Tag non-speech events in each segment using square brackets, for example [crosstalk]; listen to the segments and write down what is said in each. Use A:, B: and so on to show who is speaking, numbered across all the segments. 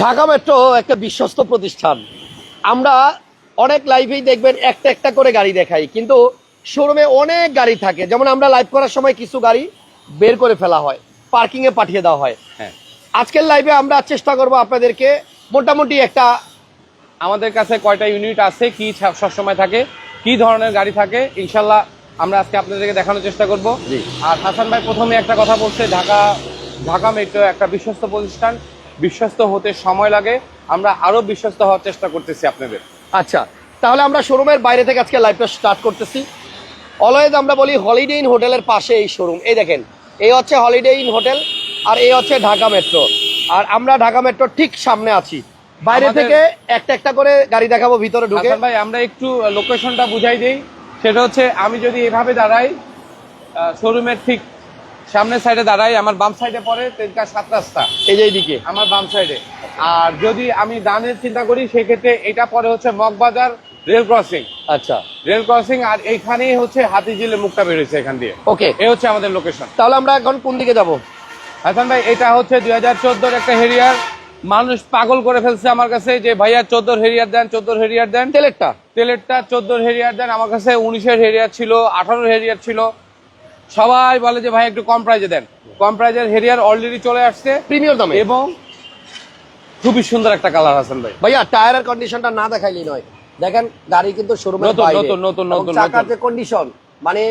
A: Dhaka metro একটা বিশ্বস্ত প্রতিষ্ঠান। আমরা অনেক লাইভেই দেখবেন একটা একটা করে গাড়ি দেখাই কিন্তু শোরুমে অনেক গাড়ি থাকে। যেমন আমরা লাইভ করার সময় কিছু গাড়ি বের করে ফেলা হয় পার্কিংয়ে পাঠিয়ে দেওয়া হয়।
B: হ্যাঁ।
A: আজকের লাইভে আমরা চেষ্টা করব আপনাদেরকে মোটামুটি একটা
B: আমাদের কাছে কয়টা ইউনিট আছে কি সবসময় থাকে কি ধরনের গাড়ি থাকে ইনশাল্লাহ আমরা আজকে আপনাদেরকে দেখানোর চেষ্টা করব। আর হাসান ভাই প্রথমে একটা কথা বলছে ঢাকা ঢাকা মেট্রো একটা বিশ্বস্ত প্রতিষ্ঠান বিশ্বস্ত হতে সময় লাগে আমরা আরও বিশ্বস্ত হওয়ার চেষ্টা করতেছি আপনাদের।
A: আচ্ছা তাহলে আমরা শোরুমের বাইরে থেকে আজকে লাইভটা স্টার্ট করতেছি। অলওয়েজ আমরা বলি হলিডে ইন হোটেলের পাশে এই শোরুম এই দেখেন এই হচ্ছে হলিডে ইন হোটেল আর এই হচ্ছে ঢাকা মেট্রো আর আমরা ঢাকা মেট্রোর ঠিক সামনে আছি। বাইরে থেকে একটা একটা করে গাড়ি দেখাবো ভিতরে ঢুকে।
B: ভাই আমরা একটু লোকেশনটা বুঝাই দিই। সেটা হচ্ছে আমি যদি এভাবে দাঁড়াই শোরুমের ঠিক সামনের সাইডে দাঁড়াই আমার বাম সাইডে পড়ে তেলকা সাত রাস্তা।
A: এই যে এইদিকে?
B: আমার বাম সাইডে আর যদি আমি ডানের চিন্তা করি সেক্ষেত্রে এটা পরে হচ্ছে মগবাজার রেল ক্রসিং
A: আচ্ছা।
B: রেল ক্রসিং আর এইখানেই হচ্ছে হাতিঝিলের মুখটা বেরোচ্ছে এখান দিয়ে।
A: ওকে
B: এ হচ্ছে আমাদের লোকেশন
A: তাহলে আমরা এখন কোন দিকে যাব?
B: হাসান ভাই এটা হচ্ছে দুই হাজার চোদ্দোর একটা হেরিয়ার। মানুষ পাগল করে ফেলছে আমার কাছে যে ভাইয়া চোদ্দোর হেরিয়ার দেন চোদ্দোর হেরিয়ার দেন।
A: তেলেরটা?
B: তেলেরটা চোদ্দোর হেরিয়ার দেন। আমার কাছে উনিশের হেরিয়ার ছিল আঠারোর হেরিয়ার ছিল। সবাই বলে যে ভাই একটু কম প্রাইজে দেন। কম প্রাইজের হেরিয়ার অলরেডি চলে আসছে।
A: প্রিমিয়ার দামে।
B: এবং খুবই সুন্দর একটা কালার হাসান ভাই।
A: ভাইয়া টায়ারের কন্ডিশনটা না দেখাইলেই নয়। দেখেন গাড়ি কিন্তু শোরুমের
B: নতুন, নতুন, নতুন, নতুন,
A: চাকার যে কন্ডিশন মানে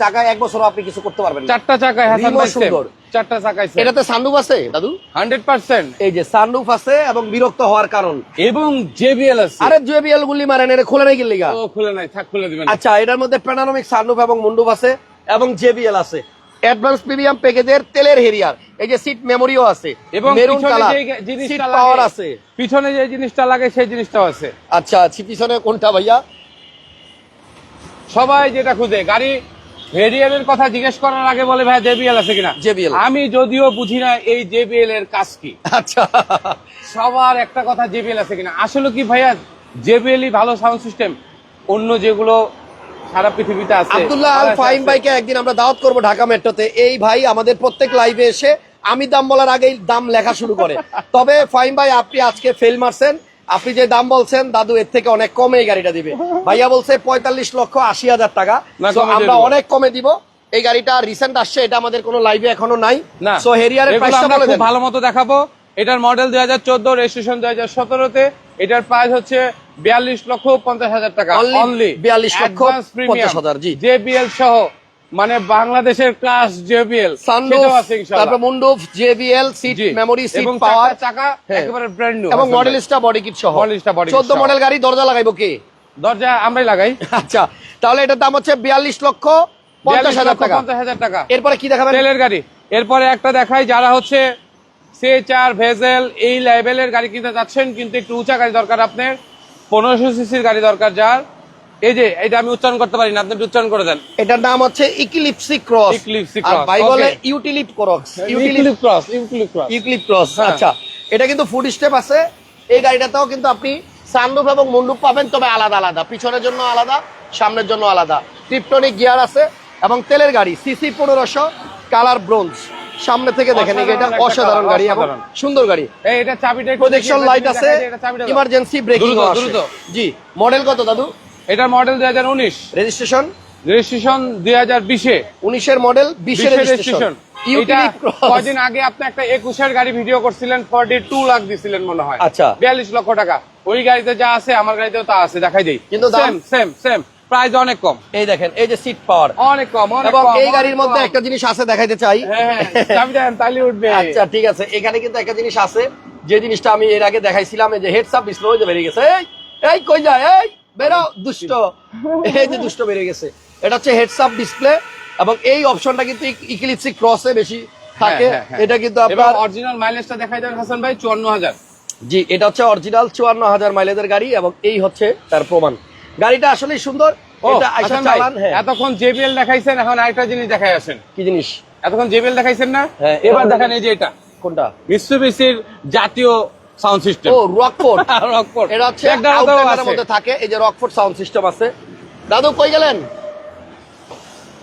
A: চাকায় এক বছরও আপনি কিছু করতে পারবেন
B: চারটা চাকায় হাসান ভাই
A: সুন্দর।
B: চারটা চাকায়
A: এটাতে সানরুফ আছে দাদু?
B: হান্ড্রেড পার্সেন্ট
A: এই যে সানরুফ আছে এবং বিরক্ত হওয়ার কারণ।
B: এবং জেবিএল আছে।
A: আরে জেবিএল গুলি মারেন এটা খুলে নাই গেলিগা
B: ও খুলে নাই থাক খুলে দিবেন।
A: আচ্ছা এটার মধ্যে প্যানারোমিক সানরুফ এবং মুন্ডুফ আছে। এবং জেবিএল আছে। অ্যাডভান্স প্রিমিয়াম প্যাকেজের তেলের হেরিয়ার। এই যে সিট মেমোরিও আছে
B: এবং
A: মেরুন কালার সিট পাওয়ার আছে।
B: পিছনে যে জিনিসটা লাগে সেই জিনিসটাও আছে।
A: আচ্ছা আচ্ছা, পিছনে কোনটা ভাইয়া?
B: সবাই যেটা খুঁজে গাড়ি ভেরিয়ালের কথা জিজ্ঞেস করার আগে বলে ভাই জেবিএল আছে কিনা?
A: JBL
B: আমি যদিও বুঝি না এই জেবিএল এর কাজ কি।
A: আচ্ছা।
B: সবার একটা কথা জেবিএল আছে কিনা? আসলে কি ভাইয়া জেবিএলই ভালো সাউন্ড সিস্টেম অন্য যেগুলো সারা পৃথিবীতে আছে।
A: আব্দুল্লাহ আল ফাহিম ভাইকে একদিন আমরা দাওয়াত করব ঢাকা মেট্রোতে। এই ভাই আমাদের প্রত্যেক লাইভে এসে আমি দাম বলার আগেই দাম লেখা শুরু করে। তবে ফাহিম ভাই আপনি আজকে ফেল মারছেন। আপনি যে দাম বলছেন দাদু এর থেকে অনেক কমে এই গাড়িটা দিবে। ভাইয়া বলছে পঁয়তাল্লিশ লক্ষ আশি হাজার টাকা। আমরা অনেক কমে দিব। এই গাড়িটা রিসেন্ট আসছে এটা আমাদের কোনো লাইভে এখনও নাই।
B: না
A: সো হেরিয়ারের প্রাইসটা
B: ভালো মতো দেখাবো। এটার মডেল দুই হাজার চোদ্দ রেজিস্ট্রেশন দুই হাজার সতেরোতে। এটার প্রাইস হচ্ছে বিয়াল্লিশ লক্ষ পঞ্চাশ হাজার টাকা অনলি
A: 42 লক্ষ 50,000, জি।
B: জেবিএল সহ মানে বাংলাদেশের ক্লাস জেবিএল
A: তারপর মুন্ডুফ JBL seat memory seat power
B: চাকা
A: হ্যাঁ।
B: একেবারে ব্র্যান্ড নিউ
A: এবং মডেলিস্টা বডি কিট সহ।
B: মডেলিস্টা kit
A: 14 মডেল গাড়ি দরজা লাগাইবো কে?
B: দরজা আমরাই লাগাই।
A: আচ্ছা তাহলে এটার দাম হচ্ছে বিয়াল্লিশ লক্ষ পঞ্চাশ হাজার টাকা।
B: পঞ্চাশ হাজার টাকা।
A: এরপরে কি দেখাবেন?
B: তেলের গাড়ি। এরপরে একটা দেখাই যারা হচ্ছে সে চার ভেজেল এই লেভেলের গাড়ি কিনতে যাচ্ছেন কিন্তু একটু উঁচা গাড়ি দরকার আপনার। পনেরোশো সিসির গাড়ি দরকার যার। এই যে এটা আমি উচ্চারণ করতে পারি না আপনি একটু উচ্চারণ করে দেন।
A: এটার নাম হচ্ছে ইক্লিপসি ক্রস আর
B: Cross,
A: ভাই বলে ইউটিলিপ ক্রস
B: ইউটিলিপ ক্রস ইউক্লিপ ক্রস
A: ইউক্লিপ ক্রস। আচ্ছা। এটা কিন্তু ফুড স্টেপ আছে। এই গাড়িটাতেও কিন্তু আপনি সানরুফ এবং মুন্ডুপ পাবেন তবে আলাদা আলাদা। পিছনের জন্য আলাদা সামনের জন্য আলাদা। টিপটনিক গিয়ার আছে এবং তেলের গাড়ি সিসি পনেরোশো কালার ব্রোঞ্জ সামনে থেকে দেখেন গাড়িটা
B: অসাধারণ
A: গাড়ি এবং সুন্দর গাড়ি।
B: এই এটা চাবিটা
A: প্রজেকশন লাইট আছে
B: এটা।
A: ইমার্জেন্সি ব্রেকিং
B: দ্রুত।
A: জি মডেল কত দাদু?
B: এটার মডেল দুই হাজার উনিশ।
A: রেজিস্ট্রেশন
B: রেজিস্ট্রেশন দুই হাজার বিশে।
A: উনিশের মডেল বিশের রেজিস্ট্রেশন
B: এটা কদিন আগে আপনি একটা একুশের গাড়ি ভিডিও করছিলেন ফর্টি টু লাখ দিছিলেন মনে হয়।
A: আচ্ছা।
B: বিয়াল্লিশ লক্ষ টাকা। ওই গাড়িতে যা আছে আমার গাড়িতেও তা আছে দেখাই দিই।
A: কিন্তু
B: সেম সেম সেম প্রাইস অনেক কম।
A: এই দেখেন এই যে সিট পাওয়ার
B: অনেক কম
A: এবং এই গাড়ির মধ্যে একটা জিনিস আছে দেখাইতে চাই।
B: হ্যাঁ হ্যাঁ, তাইলে উঠবে।
A: আচ্ছা ঠিক আছে এখানে কিন্তু একটা জিনিস আছে যে জিনিসটা আমি এর আগে দেখাইছিলাম এই যে হেডস আপ ডিসপ্লে যে বেরিয়ে গেছে এই এই কই যায় এই বেরো দুষ্ট। এই যে দুষ্ট বেরিয়ে গেছে। এটা হচ্ছে হেডস আপ ডিসপ্লে এবং এই অপশনটা কিন্তু ইক্লিপসি ক্রসে বেশি থাকে।
B: হ্যাঁ, হ্যাঁ,
A: এটা কিন্তু আপনার
B: অরিজিনাল মাইলেজটা দেখাই দেন হাসান ভাই চুয়ান্ন হাজার।
A: জি এটা হচ্ছে অরিজিনাল চুয়ান্ন হাজার মাইলেজের গাড়ি এবং এই হচ্ছে তার প্রমাণ। গাড়িটা আসলেই সুন্দর। এটা হ্যাঁ।
B: এতক্ষণ জেবিএল দেখাইছেন এখন আরেকটা জিনিস দেখাই আসেন।
A: কি জিনিস?
B: এতক্ষণ জেবিএল দেখাইছেন না?
A: হ্যাঁ,
B: এবার দেখেন। এই যে এটা।
A: কোনটা?
B: মিৎসুবিসির জাতীয় সাউন্ড সিস্টেম
A: ও রকফোর্ড [laughs]
B: রকফোর্ড
A: এটা হচ্ছে আউটল্যান্ডের মধ্যে থাকে। এই যে রকফোর্ড সাউন্ড সিস্টেম আছে। দাদু কই গেলেন?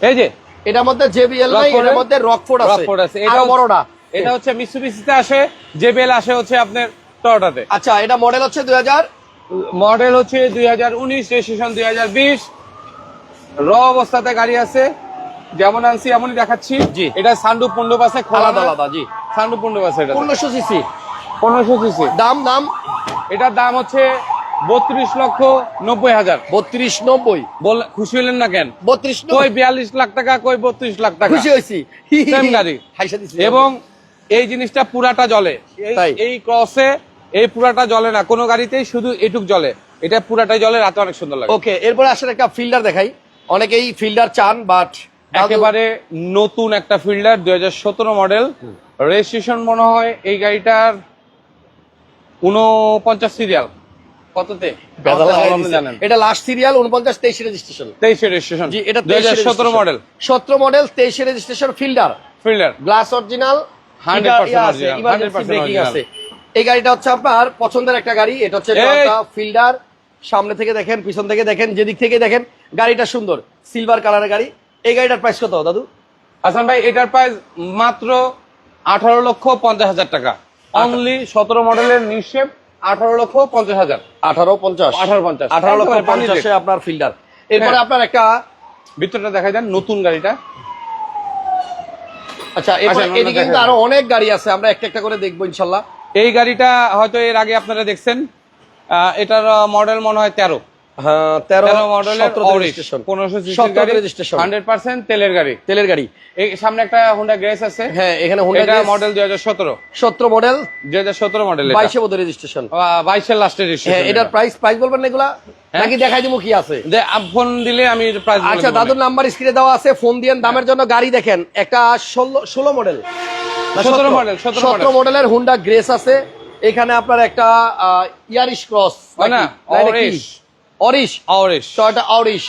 B: এই যে।
A: এটার মধ্যে জেবিএল নাই এটার
B: এর-
A: মধ্যে রকফোর্ড আছে।
B: রকফোর্ড আছে।
A: আরও বড়টা।
B: এটা হচ্ছে মিৎসুবিসিতে আসে জেবিএল আসে হচ্ছে আপনার টয়োটাতে
A: আচ্ছা এটা মডেল হচ্ছে দুই হাজার
B: মডেল হচ্ছে দুই হাজার উনিশ রেজিস্ট্রেশন দুই হাজার বিশ। র অবস্থাতে গাড়ি আছে। যেমন আনছি এমনই দেখাচ্ছি। এটা সান্ডু আছে খোলা।
A: আলাদা আলাদা জি।
B: সান্ডু পুন্ডুপ আছে এটা।
A: পনেরোশো সিসি।
B: পনেরোশো সিসি।
A: দাম দাম?
B: এটার দাম হচ্ছে বত্রিশ লক্ষ নব্বই হাজার।
A: বত্রিশ নব্বই।
B: বল খুশি হলেন না কেন?
A: বত্রিশ
B: কই বিয়াল্লিশ লাখ টাকা কই বত্রিশ লাখ টাকা?
A: খুশি হয়েছি।
B: গাড়ি। এবং এই জিনিসটা পুরাটা জলে এই ক্রসে এই পুরাটা জলে না কোনো গাড়িতেই শুধু এটুক জলে। এটা পুরাটাই জলে রাতে অনেক সুন্দর লাগে।
A: ওকে এরপরে আসলে একটা ফিল্ডার দেখাই। অনেকেই ফিল্ডার চান বাট
B: একেবারে নতুন একটা ফিল্ডার দুই হাজার সতেরো মডেল। রেজিস্ট্রেশন মনে হয় এই গাড়িটার উনপঞ্চাশ সিরিয়াল কততে?
A: এটা লাস্ট সিরিয়াল উনপঞ্চাশ তেইশে রেজিস্ট্রেশন
B: তেইশে রেজিস্ট্রেশন
A: জি এটা
B: দুই হাজার সতেরো মডেল
A: সতেরো মডেল তেইশে registration Fielder.
B: Fielder.
A: Glass original
B: 100% original, 100%
A: breaking
B: original।
A: আছে। এই গাড়িটা হচ্ছে আপনার পছন্দের একটা গাড়ি। এটা হচ্ছে ফিল্ডার সামনে থেকে দেখেন পিছন থেকে দেখেন যেদিক থেকে দেখেন গাড়িটা সুন্দর সিলভার কালারের গাড়ি। এই গাড়িটার প্রাইস কত দাদু?
B: হাসান ভাই এটার প্রাইস মাত্র আঠারো লক্ষ পঞ্চাশ হাজার টাকা। অনলি সতেরো মডেলের নিঃশেপ আঠারো লক্ষ পঞ্চাশ হাজার।
A: আঠারো পঞ্চাশ।
B: আঠারো পঞ্চাশ।
A: আঠারো লক্ষ পঞ্চাশে আপনার ফিল্ডার এরপরে
B: হ্যাঁ।
A: আপনার একটা
B: ভিতরটা দেখা যান নতুন গাড়িটা।
A: আচ্ছা
B: আচ্ছা,
A: এদিকে কিন্তু আরও অনেক গাড়ি আছে আমরা একটা একটা করে দেখব ইনশাল্লাহ।
B: এই গাড়িটা হয়তো এর আগে আপনারা দেখছেন। এটার মডেল মনে হয় তেরো।
A: হ্যাঁ
B: তেলের গাড়ি।
A: তেলের গাড়ি।
B: সামনে একটা হোন্ডা গ্রেস আছে।
A: হ্যাঁ এখানে হোন্ডা
B: মডেল দুই হাজার সতেরো।
A: সতেরো মডেল
B: দুই হাজার সতেরো মডেল
A: বাইশে বোধ রেজিস্ট্রেশন
B: বাইশের লাস্টের
A: হ্যাঁ এটার প্রাইস প্রাইস বলবেন এগুলা?
B: হ্যাঁ।
A: নাকি দেখাই দিব কি আছে?
B: ফোন দিলে আমি প্রাইস
A: আচ্ছা দাদুর নাম্বার স্ক্রিনে দেওয়া আছে ফোন দিয়েন দামের জন্য গাড়ি দেখেন। একটা ষোলো ষোলো মডেল
B: 17 model, 17
A: সতেরো মডেলের হুন্ডা গ্রেস আছে। এখানে আপনার একটা ইয়ারিশ ক্রস
B: না, Auris.
A: Auris
B: Auris
A: Toyota Auris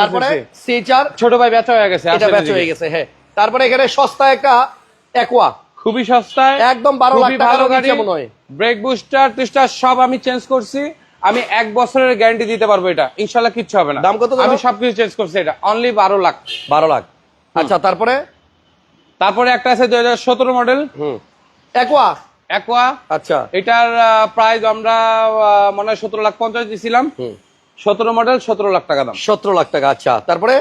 A: তারপরে সিচার
B: ছোট ভাই হয়ে গেছে
A: এটা হয়ে গেছে হ্যাঁ। তারপরে এখানে সস্তা একটা একোয়া
B: খুবই সস্তায়।
A: একদম 12 লাখ
B: খুবই ভালো গাড়ি।
A: মনে হয়।
B: ব্রেক বুস্টার টুস্টার সব আমি চেঞ্জ করছি। আমি এক বছরের গ্যারান্টি দিতে পারব এটা। ইনশাল্লাহ কিচ্ছু হবে না।
A: দাম কত
B: আমি সবকিছু চেঞ্জ করছি এটা। অনলি বারো লাখ।
A: বারো লাখ। আচ্ছা তারপরে?
B: তারপরে একটা আছে দুই হাজার সতেরো মডেল।
A: হুম। একোয়া
B: অ্যাকোয়া
A: আচ্ছা।
B: এটার প্রাইস আমরা মনে হয় সতেরো লাখ পঞ্চাশ
A: দিয়েছিলাম
B: সতেরো মডেল সতেরো লাখ টাকা দাম।
A: সতেরো লাখ টাকা আচ্ছা। তারপরে?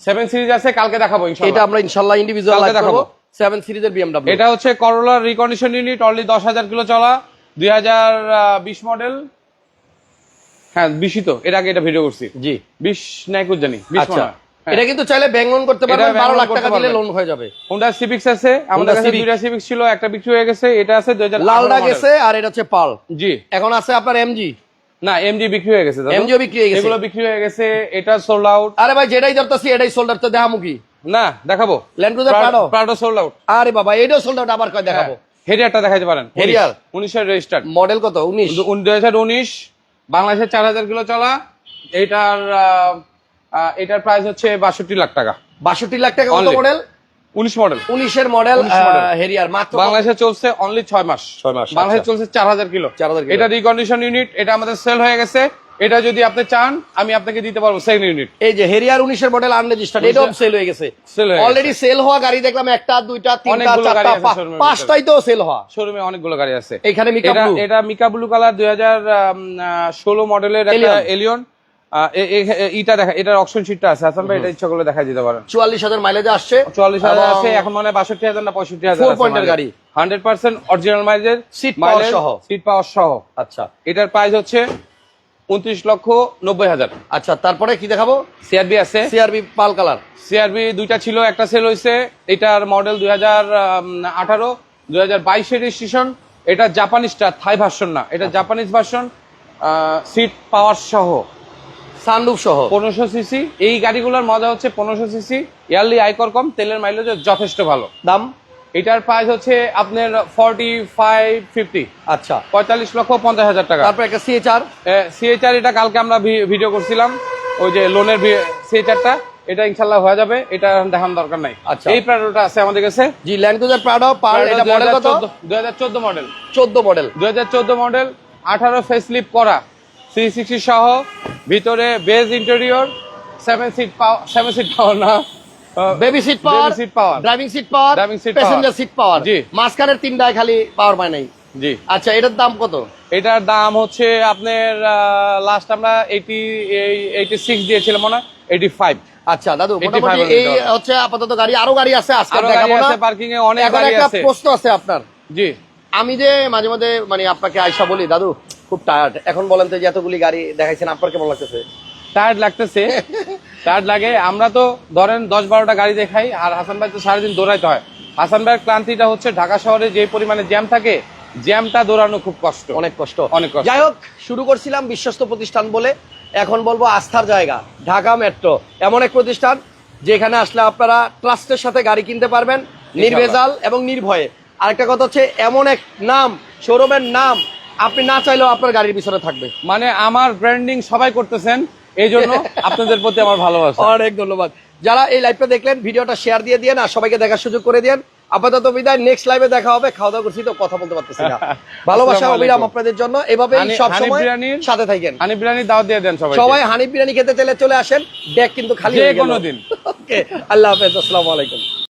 B: সেভেন সিরিজ আছে কালকে দেখাবো
A: এটা আমরা ইনশাল্লাহ ইন্ডিভিজুয়াল
B: দেখাবো।
A: সেভেন সিরিজের বিএমডব্লিউ
B: এটা হচ্ছে করোলার রিকন্ডিশন ইউনিট অনলি দশ হাজার কিলো চলা। দুই হাজার বিশ মডেল। হ্যাঁ বিশই তো এর আগে এটা ভিডিও করছি।
A: জি।
B: বিশ নাই কুছ জানি বিশ
A: আচ্ছা। এটা কিন্তু চাইলে ব্যাংক লোন করতে পারবেন
B: bank
A: বারো
B: loan
A: লাখ টাকা দিলে লোন হয়ে যাবে।
B: হোন্ডা সিভিক্স আছে আমাদের
A: Honda
B: কাছে
A: Civic।
B: দুইটা সিভিক্স ছিল একটা বিক্রি হয়ে গেছে এটা আছে দুই হাজার
A: লালডা গেছে আর এটা হচ্ছে পাল।
B: জি।
A: এখন আছে আপনার এমজি
B: না এমজি বিক্রি হয়ে গেছে দাদু।
A: এমজিও বিক্রি হয়ে গেছে।
B: এগুলো বিক্রি হয়ে গেছে এটা সোল্ড আউট
A: আরে ভাই যেটাই ধরতেছি এটাই সোল্ডার তো দেখামু কি?
B: না দেখাবো।
A: Land Cruiser Prado
B: Prado sold out
A: আরে বাবা এটাও সোল্ড আউট আবার কয় দেখাবো?
B: হেরিয়ারটা দেখাতে পারেন।
A: Harrier?
B: উনিশের রেজিস্টার্ড
A: মডেল কত? উনিশ?
B: দুই হাজার উনিশ বাংলাদেশের চার হাজার কিলো চলা এটার এটার প্রাইস হচ্ছে বাষট্টি লাখ টাকা।
A: বাষট্টি লাখ টাকা কত মডেল
B: উনিশ মডেল
A: উনিশের মডেল হেরিয়ার মাত্র
B: বাংলাদেশে চলছে অনলি ছয় মাস।
A: ছয় মাস,
B: বাংলাদেশে
A: আচ্ছা।
B: চলছে চার হাজার কিলো।
A: 4000 কিলো।
B: এটা রিকন্ডিশন ইউনিট এটা আমাদের সেল হয়ে গেছে। এটা যদি আপনি চান আমি আপনাকে দিতে পারব সেকেন্ড ইউনিট
A: এই যে হেরিয়ার উনিশের মডেল আনরেজিস্টার্ড এটাও সেল হয়ে গেছে। অলরেডি সেল হওয়া গাড়ি দেখলাম একটা দুইটা তিনটা
B: অনেকগুলো গাড়ি
A: চারটা পাঁচটাই তো সেল হওয়া।
B: শোরুমে অনেকগুলো গাড়ি আছে।
A: এখানে মিকা
B: এটা
A: ব্লু
B: এটা মিকা ব্লু কালার দুই হাজার ষোলো মডেলের একটা এলিয়ন ইটা দেখা এটার অপশন শিটটা আছে। হাসান ভাই এটা ইচ্ছা করলে দেখা দিতে পারেন।
A: চুয়াল্লিশ হাজার মাইলেজ আসছে।
B: চুয়াল্লিশ হাজার আছে এখন মানে বাষট্টি হাজার না পঁয়ষট্টি হাজার
A: এর গাড়ি।
B: Hundred percent original mileage
A: Seat power সহ।
B: সিট পাওয়ার সহ।
A: আচ্ছা।
B: এটার প্রাইস হচ্ছে উনত্রিশ লক্ষ নব্বই হাজার।
A: আচ্ছা তারপরে কি দেখাবো?
B: সিআরবি আছে।
A: সিআরবি পাল কালার।
B: সিআরবি দুইটা ছিল একটা সেল হয়েছে। এটার মডেল দুই হাজার আঠারো দুই হাজার বাইশের রেজিস্ট্রেশন এটা জাপানিজটা থাই ভার্সন না। এটা জাপানিজ ভার্সন সিট পাওয়ার সহ।
A: সানরুফ সহ।
B: পনেরোশো সিসি। এই গাড়িগুলোর মজা হচ্ছে পনেরোশো সিসি। ইয়ারলি আয়কর কম তেলের মাইলেজ যথেষ্ট ভালো।
A: দাম?
B: এটার প্রাইস হচ্ছে আপনার ফর্টি ফাইভ ফিফটি
A: আচ্ছা।
B: পঁয়তাল্লিশ লক্ষ পঞ্চাশ হাজার টাকা।
A: তারপর একটা সিএচআর
B: সিএচআর এটা কালকে আমরা ভিডিও করছিলাম। ওই যে লোনের সিএচআরটা এটা ইনশাল্লাহ হয়ে যাবে। এটা দেখান দরকার নাই।
A: আচ্ছা।
B: এই প্রাডোটা আছে আমাদের কাছে।
A: জি ল্যান্ড ক্রুজার প্রাডো পাল এটা মডেল কত?
B: দুই হাজার চোদ্দ মডেল
A: চোদ্দ মডেল
B: দুই হাজার চোদ্দ মডেল আঠারো ফেসলিপ করা। থ্রি সিক্সটি সহ ভিতরে beige interior seven seat power seven seat power না।
A: Baby seat power
B: seat power।
A: Driving seat power
B: Driving seat
A: passenger seat power
B: জি।
A: মাঝখানের তিনটায় খালি পাওয়ার পায় নাই।
B: জি।
A: আচ্ছা এটার দাম কত?
B: এটার দাম হচ্ছে আপনার লাস্ট আমরা এইটি এইটি সিক্স দিয়েছিলাম মনে এইটি ফাইভ
A: আচ্ছা দাদু
B: 85
A: মোটামুটি এই হচ্ছে আপাতত গাড়ি আরও গাড়ি আছে আজকে দেখাবো না।
B: পার্কিং এ অনেক গাড়ি
A: একটা
B: আছে।
A: প্রশ্ন আছে আপনার।
B: জি।
A: আমি যে মাঝে মাঝে মানে আপনাকে আয়সা বলি দাদু খুব টায়ার্ড এখন বলেন তো যে এতগুলি গাড়ি দেখাইছেন আপনার কেমন লাগতেছে?
B: টায়ার্ড লাগতেছে। টায়ার্ড লাগে। আমরা তো ধরেন দশ বারোটা গাড়ি দেখাই আর হাসান ভাই তো সারাদিন দৌড়াইতে হয়। হাসান ভাইয়ের ক্লান্তিটা হচ্ছে ঢাকা শহরে যে পরিমাণে জ্যাম থাকে জ্যামটা দৌড়ানো খুব কষ্ট।
A: অনেক কষ্ট।
B: অনেক কষ্ট।
A: যাই হোক শুরু করছিলাম বিশ্বস্ত প্রতিষ্ঠান বলে। এখন বলব আস্থার জায়গা ঢাকা মেট্রো। এমন এক প্রতিষ্ঠান যেখানে আসলে আপনারা ট্রাস্টের সাথে গাড়ি কিনতে পারবেন নির্ভেজাল এবং নির্ভয়ে। আরেকটা কথা হচ্ছে এমন এক নাম শোরুমের নাম আপনি না চাইলেও আপনার গাড়ির পিছনে থাকবে।
B: মানে আমার ব্র্যান্ডিং সবাই করতেছেন এই জন্য [laughs] আপনাদের প্রতি আমার ভালোবাসা।
A: অনেক ধন্যবাদ। যারা এই লাইভটা দেখলেন ভিডিওটা শেয়ার দিয়ে দিয়ে না সবাইকে দেখার সুযোগ করে দেন আপাতত বিদায় নেক্সট লাইভে দেখা হবে খাওয়া দাওয়া করছি তো কথা বলতে পারতেছি না। [laughs] ভালোবাসা অবিরাম আপনাদের জন্য। এভাবেই
B: হানি-
A: সব সময়
B: বিরিয়ানির-
A: সাথে থাকেন।
B: হানি বিরিয়ানি দাওয়াত দিয়ে দেন সবাই
A: সবাই হানি বিরিয়ানি খেতে চাইলে চলে আসেন ব্যাগ কিন্তু খালি হয়ে গেল।
B: কোনো দিন। [laughs]
A: ওকে আল্লাহ হাফেজ আসসালামু আলাইকুম।